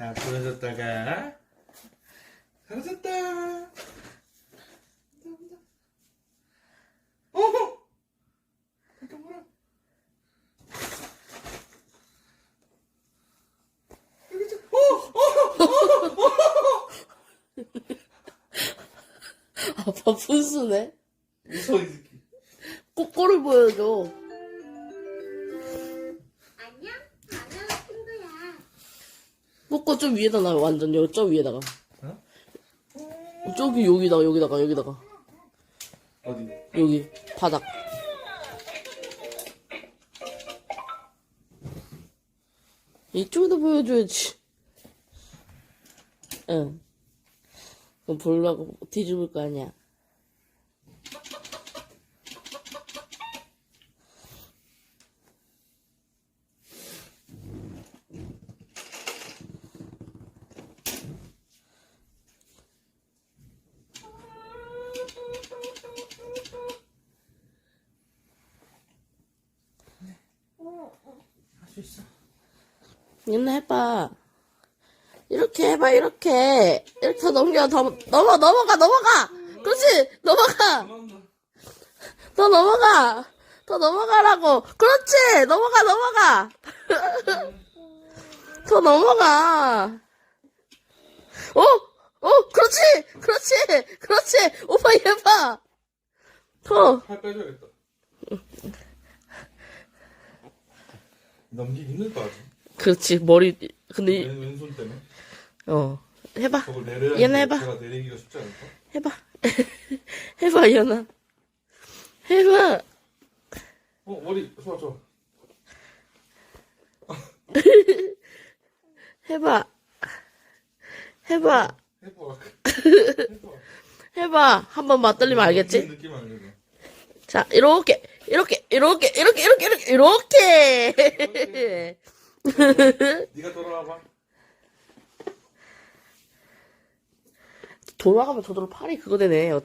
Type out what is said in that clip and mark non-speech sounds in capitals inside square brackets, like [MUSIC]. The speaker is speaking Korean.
자, 부러졌다가. 사라졌다. 어허! 잠깐 뭐라? 여기 좀, 어! 아빠 분수네. 무서워, 이 새끼. 꼬꼬를 보여줘. 꼬꼬 좀 위에다 놔, 완전, 여기, 저 위에다가. 어? 저기, 여기다가, 여기다가, 여기다가. 어디? 여기, 바닥. 이쪽에다 보여줘야지. 응. 그럼 보려고 뒤집을 거 아니야. 수 있어. 얘는 해봐. 이렇게 해봐, 이렇게. 이렇게 넘겨, 더, 넘어, 넘어가, 넘어가! 그렇지! 넘어가! 더 넘어가! 더 넘어가라고! 그렇지! 넘어가, 넘어가! [LAUGHS] 더 넘어가! 어? 어? 그렇지! 그렇지! 그렇지! 오빠 얘 봐! 더! 팔 빼줘야겠다. 넘기기 힘들 것 같아. 그렇지, 머리, 근데, 이- 왼, 왼손 때문에. 어. 해봐. 저걸 내려야 얘는 해봐. 제가 내리기가 쉽지 않을까? 해봐. [LAUGHS] 해봐, 이현아. 해봐. 어, 머리, 좋아, 좋아. [LAUGHS] 해봐. 해봐. 해봐. 해봐. [LAUGHS] 해봐. 한번 맞들리면 알겠지? 느낌. 자, 이렇게, 이렇게, 이렇게, 이렇게, 이렇게, 이렇게, 이렇게. 네가 돌아와봐. 돌아가면 저절로 팔이 그거 되네. 어,